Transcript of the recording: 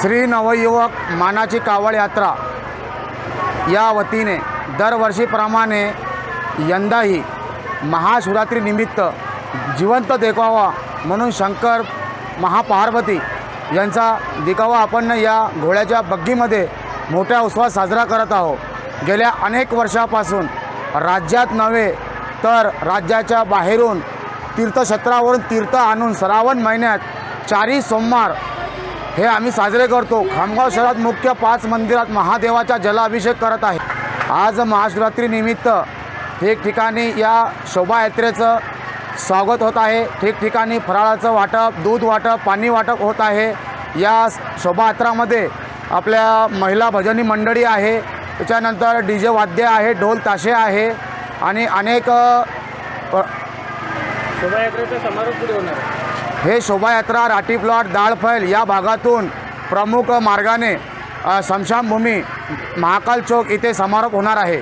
श्री नवयुवक मानाची कावड यात्रा या वतीने दरवर्षीप्रमाणे यंदाही महाशिवरात्रीनिमित्त जिवंत देखावा म्हणून शंकर महापार्वती यांचा देखावा आपण या घोड्याच्या बग्गीमध्ये मोठ्या उत्सवात साजरा करत आहोत. गेल्या अनेक वर्षापासून राज्यात नव्हे तर राज्याच्या बाहेरून तीर्थक्षेत्रावरून तीर्थ आणून श्रावण महिन्यात चारी सोमवार हे आम्ही साजरे करतो. खामगाव शहरात मुख्य पाच मंदिरात महादेवाचा जलाभिषेक करत आहे. आज महाशिवरात्रीनिमित्त ठिकठिकाणी या शोभायात्रेचं स्वागत होत आहे. ठिकठिकाणी फराळाचं वाटप दूध वाटप पाणी वाटप होत आहे. या शोभायात्रामध्ये आपल्या महिला भजनी मंडळी आहे. त्याच्यानंतर डी जे वाद्य आहे ढोल ताशे आहे आणि अनेक प- शोभायात्रेचा समारोप पुढे होणार आहे. हे शोभायात्रा राठी प्लॉट दाळफैल या भागातून प्रमुख मार्गाने अ, स्मशानभूमी महाकाल चौक इथे समारोप होणार आहे.